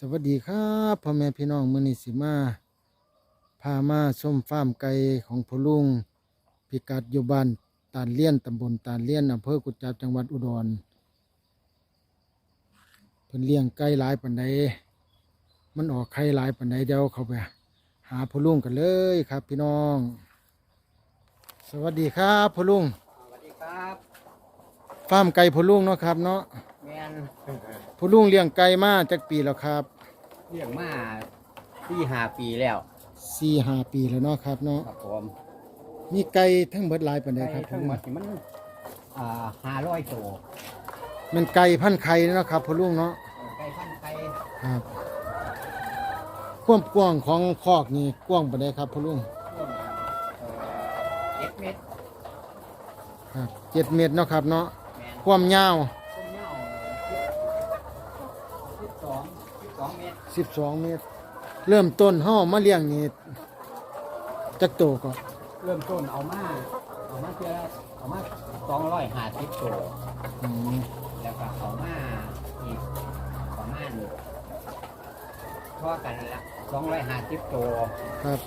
สวัสดีครับพ่อแม่พี่น้องมื้อนี้สิมาพามาชมฟาร์มไก่ของพ่อลุงพิกัดอยู่บ้านตาลเลี้ยนตำบลตาลเลี้ยนอำเภอกุจจับจังหวัดอุดรเพิ่นเลี้ยงไก่หลายปานใดมันออกไข่หลายปานใดเดี๋ยวเขาไปหาพ่อลุงกันเลยครับ พี่น้อง สวัสดีครับพ่อลุงสวัสดีครับฟาร์มไก่พ่อลุงเนาะครับเนาะ แมนพ่อลุงเลี้ยงไก่มาจักปีแล้วครับเลี้ยงมาที่หาปีแล้วสี่ห้าปีแล้วเนาะครับเนาะครับผมมีไก่ทั้งเบิดหลายปานใดครับทั้งหมดนี่มันอ่าห้าร้อยตัวมันไก่พันธุ์ไข่เนาะครับพ่อลุงเนาะไก่พันไก่ครับความกว้างของคอกนี่กว้างปานใดครับพ่อลุงเจ็ดเมตรครับเจ็ดเมตรเนาะครับเนาะแมนความยาว ต้นเงาสิบสองสิบ สองเมตรสิบสองเมตร เริ่มต้นห่อมาเลี้ยงนี่จักโตก็เริ่มต้นเอามาเอามาเพื่อเอามาสองร้อยห้าสิบตัวอืมแล้วก็เอามาอีกประมาณพอกันละสองร้อยห้าสิบตัวครับ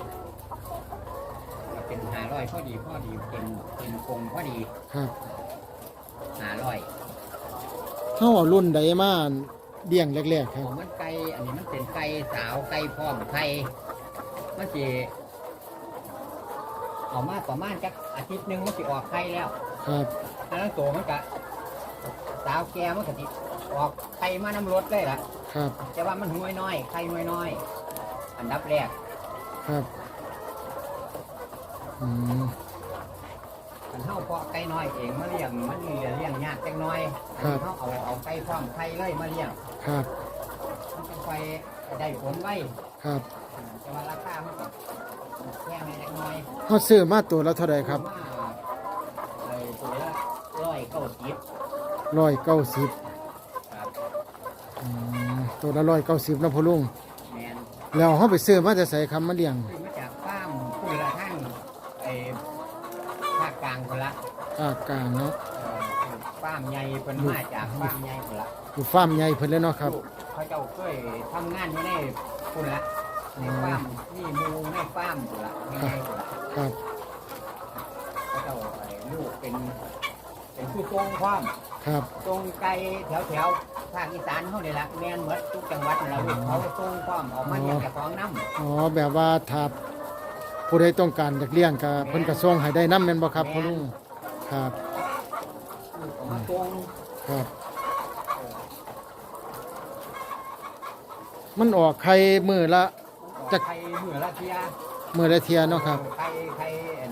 ก็เป็นห้าร้อยพอดีพอดีเป็นเป็นกงพอดีครับห้าร้อยเฮาเอารุ่นใดมา เลี้ยงแรกๆคขรับองมันไก่อันนี้มันเป็นไก่สาวไก่พร้อมไข่มันสิเอามาประมาณจักอาทิตย์หนึงมันสิออกไข่แล้วครับอันนั้นตัวมันก็สาวแก่มันก็สิออกไข่มาน้ำรถเลยล่ะ ครับแต่ว่ามันห้วยน้อยไข่ห้วยน้อย อันดับแรกครับอืม อันเฮาเพาะไก่น้อยเองมาเลี้ยงมันเลี้ยงเลี้ยงยากจังน้อยเฮาเอาเอาไก่พร้อมไข่เลยมาเลี้ยง ครับ มันจะไปได้ผลไว้ครับแต่ว่าราคามันก็แพงนิดหน่อยเฮาซื้อมาตัวละเท่าใดครับมาไอ้ตัวละร้อยเก้าสิบร้อยเก้าสิบครับตัวละร้อยเก้าสิบนะพ่อลุงแมนแล้วเขาไปซื้อมาจะใส่คำมาเลี้ยงซื้อมาจากฟาร์มคุยละทั้งไอ้ภาคกลางคนละภาคกลางเนาะ เอ่อฟาร์มใหญ่เป็นมาจากฟาร์มใหญ่คนละ อยู่ฟาร์มใหญ่เพิ่นเลยเนาะครับ เขาเจ้าเคยทำงานอยู่ในคนละในฟาร์มนี่หมูในฟาร์มคนละในคนละครับเขาเจ้าไอ้ลูกเป็นเป็นผู้ทรงความครับตรงไกลแถวแถวๆภาคอีสานเขาเนี่ยละแม่นหมดทุกจังหวัดนั่นละลูกเขาตรงความออกมาจากเจ้าของน้ำอ๋อแบบว่าถ้าผู้ใดต้องการอยากเลี้ยงก็เพิ่นก็ส่งให้ได้นำแม่นบ่ครับพ่อลุงครับลูกออกมาตรงครับ มันออกไข่มือละจะใครเหมือละเทียมือละเทียเนาะครับใครใครเอ็น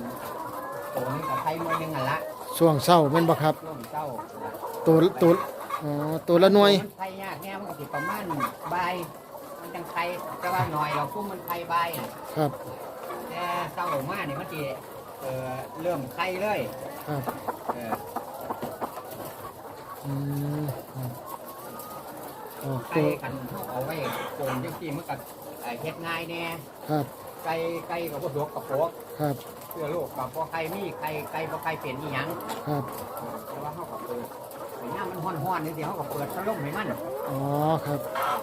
ตัวนี้กับใครมือหนึงอะละช่วงเช้าแม่นบ่ครับ ช่วงเจ้าตัวตัวอ๋อตัวละหน่วย มันไข่ยากแน่มันก็สิประมาณใบายมันจังไข่แต่ว่าหน่อยเราคุ้มมันไข่ใบายน่ะครับแต่เจ้าออกมาเนี่ยมันจะเอ่อเริ่มไข่เลยครับเอออืม ครับออกไข่ตัวกันเขาเอาไว้โกงจังซี่มันก็เอ่อเฮ็ดง่ายแน่ครับไก่ไก่กับพวกดกกับพวกครับเพื่อโลกกับพวกไก่มีไก่ไก่พวกไก่เปลี่ยนอีหยังครับแต่ว่าเขากับเปิดไอ้น้ำมันห้อนๆนี่สิเขากับเปิดพัดลมให้มันอ๋อครับ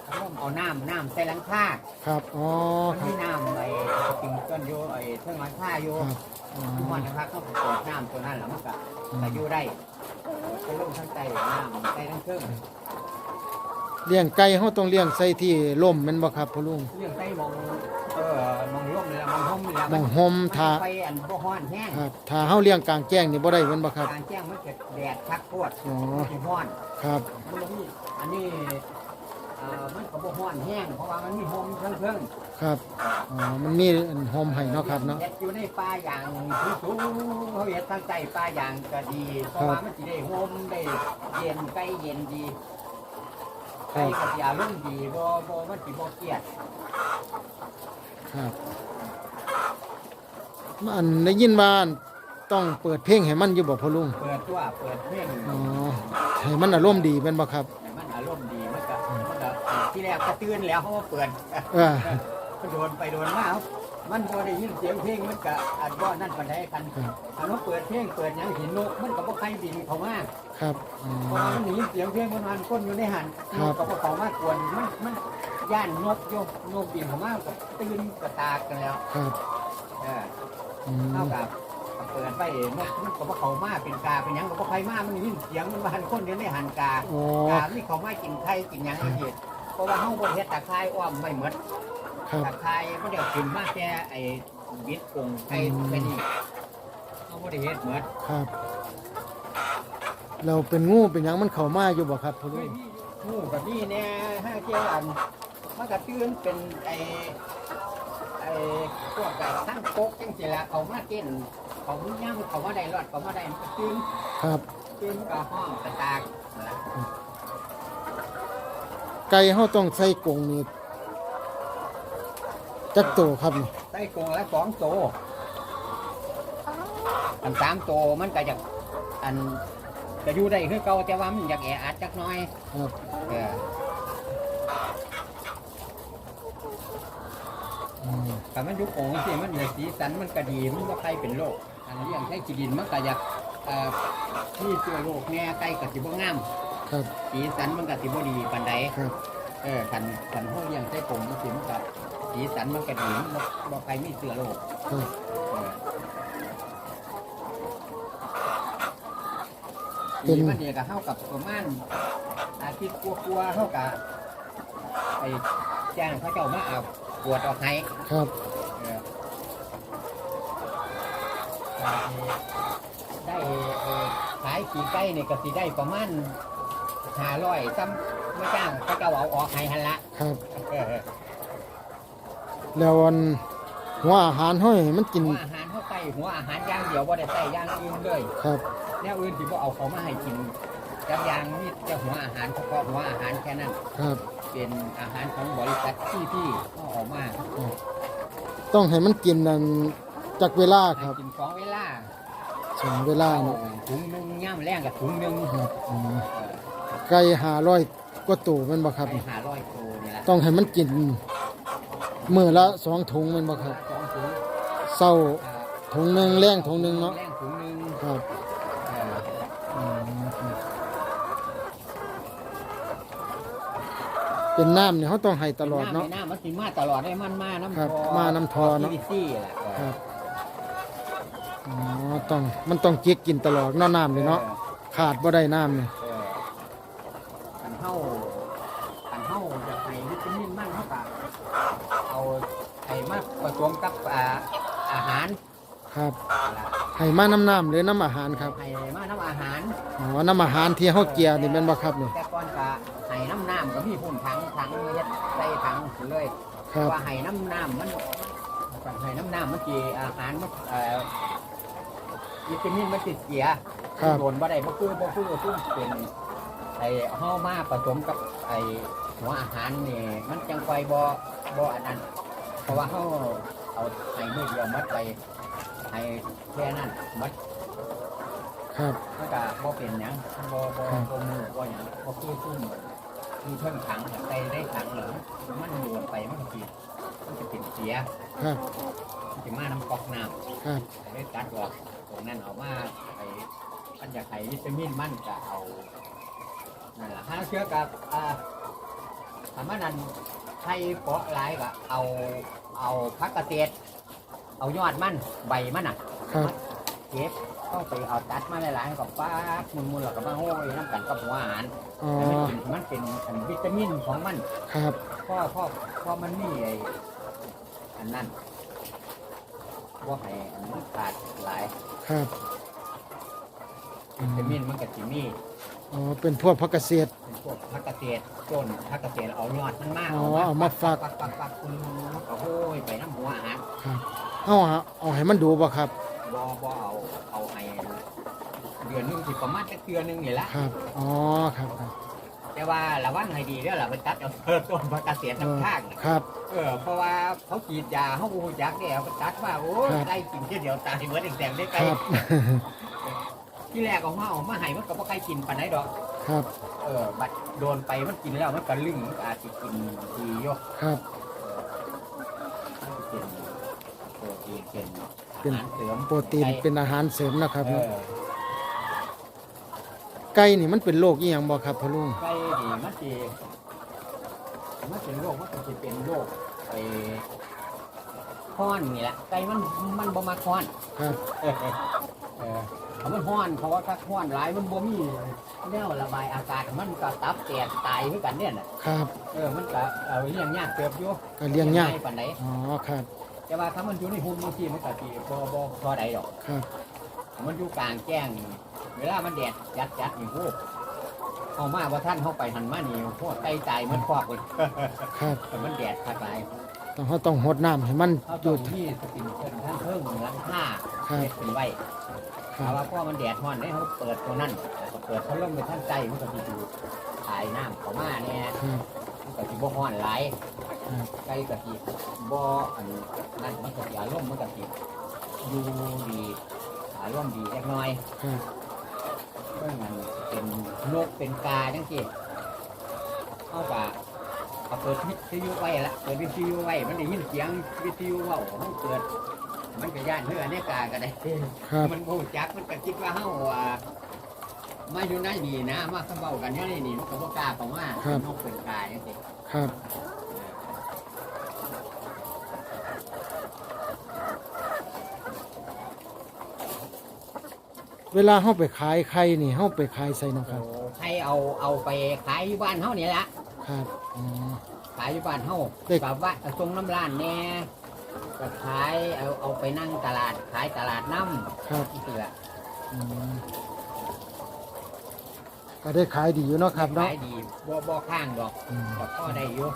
พัดลมเอาน้ำน้ำใส่หลังคาครับอ๋อมันครัมีบน้ำไอ้ติ่งต้นโยไอ้เทิงหลังคาโยครับอ๋อมันนะครับเขาก็เปิดน้ำตัวนั้นแล้วมันก็ก็อยู่ได้พัดลมทั้งใต้น้ำใต้ทั้งเครื่อง เลี้ยงไก่เขาต้องเลี้ยงใส่ที่ร่มแมันบ่ครับพ่อลุงเรื่องใต้มองเออมองร่มเลยละมองห่มเลยละมองห่มทาไปอันบ่ฮ้อนแห้งครับถ้าเฮาเลี้ยงกลางแจ้งนี่บ่ได้แมันบ่ครับ กลางแจ้งมันเกิดแดดชักโคตรอ๋อ มันสิฮ้อนครับ มันบ่มีอันนี้เอ่อมันก็บ่ฮ้อนแห้งเพราะว่ามันมีโฮมเครื่องเครื่องครับอ๋อมันมีอันโฮมให้เนาะครับเนาะ เฮ็ดอยู่ในป่าอย่างที่สูงเขาเฮ็ดทางใต้ป่าอย่างก็ดี เพราะว่ามันสิได้โฮมได้เย็นใกล้เย็นดี ไก่ก็สิอารมณ์ดีบ่บ่มันสิบ่เครียดครับมันได้ยินว่าต้องเปิดเพลงให้มันอยู่บ่พ่อลุงเปิดตัวเปิดเพลงอ๋อให้มันอารมณ์ดีแม่นบ่ครับ ให้มันอารมณ์ดีมันก็มันก็ที่แรกก็ตื่นแล้วเขาก็เปิดเออ ก็โดนไปโดนมาเขา มันบ่ได้ยินเสียงเพลงมันก็อันบ่นั่นปานใดกันครับอันว่าเปิดเพลงเปิดหยังสินกมันก็บ่ใครบินเข้ามาครับอ๋อเพราะว่ามันหนีเสียงเพลงมันมันคนอยู่ในหันคนรับกก็บ่เข้ามากวนมันมันย่านนกโยกนกบินเข้ามาก็ตื่นกระตากกันแล้วครับเอออืมเท่ากับเปิดไปนกมันก็บ่เข้ามาเป็นกาเป็นหยังก็บ่ใครมามันได้ยินเสียงมันว่าหันคนอยู่ในหันกา โอ้ กามีเขามากินไข่กินหยังละเอียดเพราะว่าเฮาบ่ได้เฮ็ดตะไคร้อ้อมไม่หมด ครับตะไคร้มันเดี๋ยวขึ้นมาแค่ไอ้บิดกงไข่แค่นี้เฮาบ่ได้เฮ็ดหมดครับ เราเป็นงูเป็นหยังมันเข้ามาอยู่บ่ครับพ่อลุงงูกับนี่แน่ห้าเกี่ยวอันมันก็ตื่นเป็นไอ้ไอ้พวกกับทั้งโก๊กจังซี่ล่ะเขามาเต้นเขามุ่งย่างเขามาได้รอดเขามาได้มันก็ตื่นครับ ตื่นก็ห้องกระตากนั่นล่ะไก่เฮาต้องใส่กรงนี่ จักโตครับนี่ใส่กรงละสองโตอันสามโตมันก็อยากอันจะอยู่ได้คือเก่าแต่ว่ามันอยากแออัดจักหน่อยครับเอออืมแต่มันอยุคองสิมันเลยสีสันมันก็ดีมันว่าใครเป็นโรคอันนี้อย่างใช้จีดินมันก็อยากเอ่อที่เชื้อโรคแน่ใกล้กับสิบ่งาม ครับสีสันมันก็สิบ่ดีปานใดครับ เออคันคันเฮาเลี้ยงใส่กรงมันสิมันก็ สีสันมันก็ดีมันบ่บ่ใครมีเชื้อโรคครับเออเป็นปีมันเนี่ยก็เท่ากับประมาณอาทิตย์กลัวาๆเท่ากับไอ้แจ้งเขาเจ้ามาเอาปวดออกให้ครับเออได้เอ่อขายขี่ไก่เนี่ยก็สิได้ประมาณห้าร้อยซ้ำไม่จ้างเขาเจ้าเอาออกให้หันละ ครับ เออ แล้วอันหัวอาหารเฮาให้มันกินหัวอาหารเขาใส่หัวอาหารอย่างเดียวบ่ได้ใส่อย่างอื่นเลยครับแนวอื่นที่บ่เอาเขามาให้กินจักอย่างนี่จะหัวอาหารเฉพาะหัวอาหารแค่นั้นครับ เป็นอาหารของบริษัทที่ที่เขาออกมาต้องให้มันกินนั่นจักเวลาให้ครับ กินสองเวลาสองเวลาเอาเนาะถุงหนึงย่ามแรงกับถุงหนึงครับอืมไก่500กว่าตัวแม่นบ่ครับไปหาร้อยโตนี่แหละต้องให้มันกิน มื้อละสองถุงแม่นบ่ครับสองถุงเช้าอ่าถุงหนึงแรงถุงหนึงเนาะแรงถุงหนึงครับเอออืมครับเป็นน้ำเนี่ยเขาต้องให้ตลอดเนาะน้ำในน้ำมันสิมาตลอดได้มันมาน้ำครับทอมาน้ำทอเนาะที่ซี่แหละเออครับอ๋อต้องมันต้องเก็กกินตลอดเนาะน้ำเลยเนาะขาดบ่ได้น้ำเนี่ยเออขันเฮาขันเฮาอยากให้วิตามินมันเฮาก็เอาไอ้มาผสมกับอ่าอาหารครับล่ะให้มาน้ำน้ำหรือน้ำอาหารครับให้มาน้ำอาหาร อ๋อน้ำอาหารที่เฮาเกียนี่แม่นบ่ครับนี่แต่ก่อนก็ให้น้ำน้ำก็มีพุ่นถังถังเฮ็ดใส่ถังเลยครับว่าให้น้ำน้ำมันให้น้ำน้ำมันจีอาหารมันเอ่อวิตามินมันติดเสียครับโดนบ่ได้บ่คือบ่คือซึ่งเป็น ไอ้เฮามาผสมกับไอ้หัวอาหารนี่มันจังไฟบ่บ่อันนั้นเพราะว่าเฮาเอาให้มือเดียวมัดไปให้แค่นั้นมัดครับมันก็บ่เป็นหยังบ่บ่บ่มือบ่หยังบ่คือซุ่มมีเพิ่งถังใส่ได้ถังเหรอมันโดนไปมันก็สิมันจะเป็นเสียครับมันสิมาน้ำกอกน้ำครับได้ตัดออกตรงนั้นเอามาไอ้มันอยากให้วิตามินมันก็เอา นั่นแหละห้าเชื้อกับอ่าทำมานั้นไทยเปาะหลายก็เอาเอาพักเกษตรเอายอดมันใบมันอะครับ เก็บเข้าไปเอาตัดมาหลายๆกับป้าบมุนๆแล้วก็มาโห้ยน้ำกันกับหัวอาหารอ๋อ ให้มันกินมันเป็นอันวิตามินของมัน ครับเพราะเพราะเพราะมันมีไอ้อันนั้นว่าให้อันนั้นขาดหลายครับอืวิมตามินมันก็สิมี อ๋อเป็นพวกผักเกษตร เป็นพวกพักเกษตรต้นพักเกษตรเอายอดมันมากอ๋อเอามาฝักปักปักปักคุณเอาโห้ยไปน้ำหัวอาหารครับเอาฮะเอาให้มันดูบ่ครับ บ่บ่เอาเอาให้เดือนหนึงสิประมาณจะเดือนหนึงนี่แหละครับอ๋อครับครับแต่ว่าระวังให้ดีเด้อล่ะไปตัดเอาเพิ่มต้นพักเกษตรเออน้ำข้างน่ะครับ เออเพราะว่าเขาฉีดยาเขาบูจักเนี่ยเอาไปตัดว่าโอ้ยครับไก่กินแค่เดียวตายเหมือนแดงๆได้คไก่รับ ที่แรกของเขาเอามาให้มันก็บ่ใครกินปานไหนดอก ครับ เออบัดโดนไปมันกินแล้วมันก็ลึงมันก็อาจจะกินดีอยู่ครับมันสิเป็นตีนเป็นเป็น อาหารเสริมโปรตีนไก่เป็นอาหารเสริมนะครับเออไก่นี่มันเป็นโรคอีหยังบ่ครับพ่อลุงไก่นี่มันสิมันเป็นโรคมันก็สิเป็นโรคไอ้ค้อนนี่แหละไก่มันมันบ่มาค้อน ครับ เออเออ ถ้ามันห้อนเพราะว่าถ้าห้อนหลายมันบ่มีแนวระบายอากาศมันก็ตับแตกตายคือกันเนี่ยน่ะครับ เออมันก็เอาเลี้ยงยากเติบอยู่ก็เลี้ยงยากปานใดอ๋อครับ แต่ว่าถ้ามันอยู่ในหุ่มบางทีมันก็สิบ่บ่พอใดดอกครับถ้ามันอยู่กลางแจ้งนี่เวลามันแดดจัดจัดๆนี่โหเอามาว่าท่านเข้าไปหันมานี่พวกไก่ตายมันคอกเลยครับแต่มันแดดคักหลายต้องเขาต้องหดน้ำให้มันเขาอต้ยู่องมีสปริงเกิลท่านเพิ่งหลังค่าครับเฮ็ดเป็นไว้ ครัถ้าบว่าพ่อมันแดดร้อนได้เขาเปิดตัวนั้นแล้วก็เปิดพัดลมไปท่านใจมันก็สิดูถ่ายน้ำเข้ามาเนี่ยครับมันก็สิบ่ร้อนหลายครับไก่ก็สิบ่อันนั่นมันก็สิอารมณ์มันก็สิอยู่ดีอารมณ์ดีเล็กน้อยครับเพิ่งมันเป็นนกเป็นกาจังซี่เอากะเอาเปิดวิทยุไว้ละเปิดวิทยุไว้มันได้ยินเสียงวิทยุเว้ามันเกิด มันก็ย่านเพื่อเนี่ยกาก็ได้ครับมันโูจักมันก็คิดว่าเฮาอ่ามาอยู่ในนี่นะมาเขาเว้ากันอยู่ในนี่มันก็บ่กล้าเข้ามาเป็นนกเป็นกาจังซี่ครับ เวลาเฮาไปขายไข่นี่เฮาไปขายใส่เนาะครับ ใครเอาเอาไปขายอยู่บ้านเฮานี่ละครับอ๋อ ขายอยู่บ้านเฮาเด็กกับว่าทรงน้ำร้านแน่ ก็ขายเอาเอาไปนั่งตลาดขายตลาดน้ำครับนี่คือละอืมก็ได้ขายดีอยู่เนาะครับเนาะขายดีบ่บ่ข้างดอกอืมก็พอได้อยู่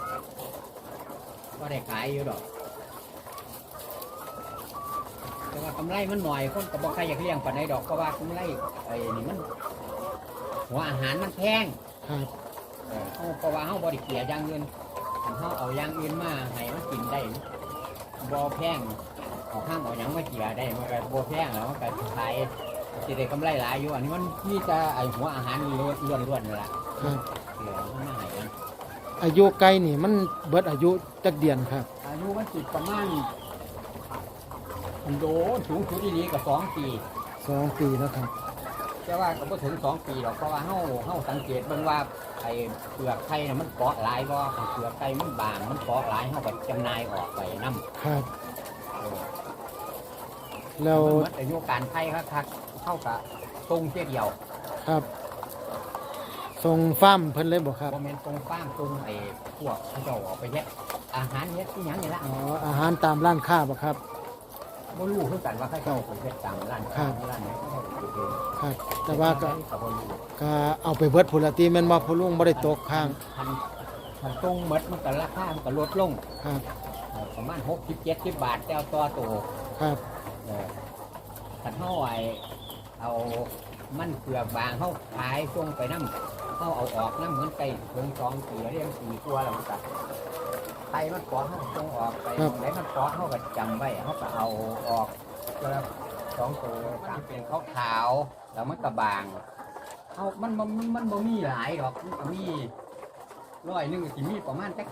ก็ได้ขายอยู่ดอก แต่ว่ากำไรมันหน่อยคนก็บอกใครอยากเลี้ยงปานใดดอกเพราะว่ากำไรไอ้นี่มัน หัวอาหารมันแพง ครับเออเอาเพราะว่าเฮาบ่ได้เกลียอย่างอื่นถ้าเฮาเอาอย่างอื่นมาให้มันกินได้ บ่แพงเอาข้างเอาหยังมาเกลียได้มันก็บ่แพงแล้วมันก็ขายสิได้กำไรหลายอยู่อันนี้มันมีแต่ไอ้หัวอาหารล้วนๆนี่ล่ะครับเหลือมันมาให้กันอายุไก่นี่มันเบิดอายุจักเดือนครับ อายุมันสิประมาณโดสูงสุดที่นี้ก็สองปี สองปีแล้วครับ แต่ว่าก็บ่ถึงสองปีหรอกเพราะว่าเฮาเฮาสังเกตเบิ่งว่าไอ้เปลือกไข่น่ะมันเกาะหลายบ่เปลือกไข่มันบางมันเกาะหลายเฮาก็จำหน่ายออกไปนำครับแล้วมันหมดอายุการไข่คักๆเท่ากับตรงเทียเดียวครับส่งฟาร์มเพิ่นเลยบ่ครับบ่แม่นตรงฟางตรงไอ้พวกเขาเจ้าเอาไปเฮ็ดอาหารเฮ็ดที่หยังนี่ล่ะอ๋ออาหารตามร้านค้าบ่ครับ บ่รู้คือกันว่าเขาเจ้าไปเฮ็ดตามร้านครัค้าบร้านไหนเขาเจ้าไปเฮ็ดครับ แต่ว่าก็ก็บ่รู้ก็เอาไปเบิดพุ่นละติแม่นบ่พ่อลุงบ่ได้ตกข้างคันคันตรงหมดมันก็ราคามันก็ลดลงครับ เอ่อประมาณ60 70บาทแต่เอาต่อตัวครับเออคันเฮาไอ้เอามันเปลือกบางเฮาขายส่งไปนำเฮาเอาออกนำเหมือนไก่เพิ่งสองปีเรียงสี่ตัวแล้วมันก็ ไข่มันเกาะเฮาส่งออกไปไหนมันเกาะเฮาก็จำไว้เฮาก็เอาออกตัวละสองตัวมันเป็นขาวขาวๆแล้วมันก็บางเฮามันมันมันมันบ่มีหลายดอกมันก็มีร้อยหนึงก็สิมีประมาณจัก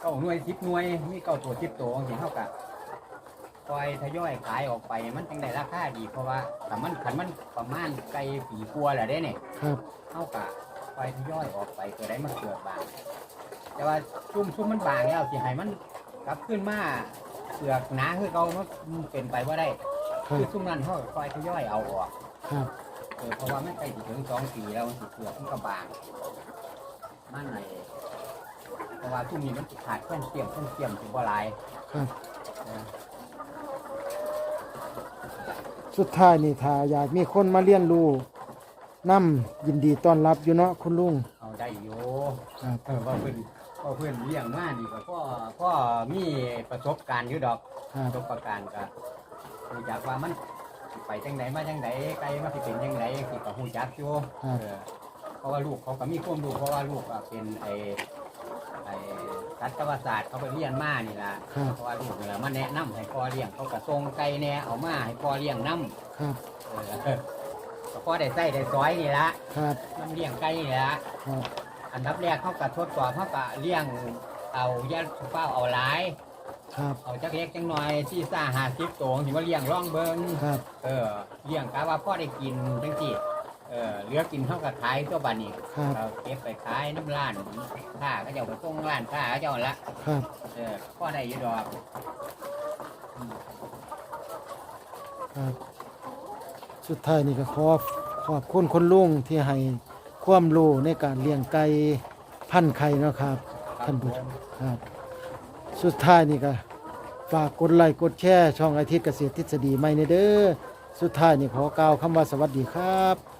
เก้าหน่วยสิบหน่วย มีเก้าตัวสิบตัวอย่างเฮาก็คอยทยอยขายออกไปมันจังได้ราคาดีเพราะว่าถ้ามันขันมันประมาณไก่ปีกลัวแหละเด้เนี่ย ครับ เท่ากับไฟทยอยออกไปเกิดได้มันเกิดบาง แต่ว่าซุ่มซุ่มมันบางแล้วสิให้มันกลับขึ้นมาเปลือกหนาคือเขามันเป็นไปว่าได้ครัคืบอซุ่มนั้นเขาไฟทยอยเอาออกครับเออเพราะว่ามันใกล้สิถึงสองปีแล้วมันสิเปลือกมันก็บางมันไหนเพราะว่าซุ่มนี้มันสิขาดเครื่องเตรียมเครื่องเตรียมถึงว่าหลายครับเออสุดท้ายนี่ถ้าอยากมีคนมาเรียนรู้นํยินดีต้อนรับอยู่เนาะคุณลุงเอาได้อยู่ครับ เออว่าเพื่อน ว่าเพื่อนเลี้ยงมานี่ก็พ่อพ่อมีประสบการณ์อยู่ดอกครับประสบการณ์ก็รู้จักว่ามันสิไปจังไดมาจังไดไกลมาสิเป็นจังไดสิก็ฮู้จักอยู่ครับเออเพราะว่าลูกเขาก็มีความรู้เพราะว่าลูกก็เป็นไอ้ไอ้สัตวศาสตร์เขาไปเรียนมานี่ล่ะครับเพราะว่าลูกนี่ล่ะมาแนะนำให้พ่อเลี้ยงเขาก็ส่งไก่แหน่เอามาให้พ่อเลี้ยงนํครับเออก็พ่อได้ใส่ได้ซอยนี่ละครับน้ำเลี้ยงไก่นี่ละครับ อันดับแรกเขาก็ทดสอบเขาก็เลี้ยงเอายาเฝ้าเอาหลาย ครับเอาจักเล็กจังน้อยสี่ซ่าห้าสิบตัวสิมาเลี้ยงร่องเบิ่งครับเออเลี้ยงกะว่าพ่อได้กินจังซี่เออเหลือกินเท่ากับขายตัวบัดนี้ครับเราเก็บไปขายน้ำร้านค้าก็เจ้าไปส่งร้านค้าก็เจ้าละครับเออพ่อได้อยู่ดอกครับ สุดท้ายนี่ก็ขอขอบคุณคนลุงที่ให้ ความรู้ในการเลี้ยงไก่พันไข่เนาะครับท่านผู้ชมครับ สุดท้ายนี่ก็ฝากกดไลค์กดแชร์ช่องอาทิตย์เกษตรทฤษฎีใหม่ในเด้อสุดท้ายนี่ขอกล่าวคำว่าสวัสดีครับ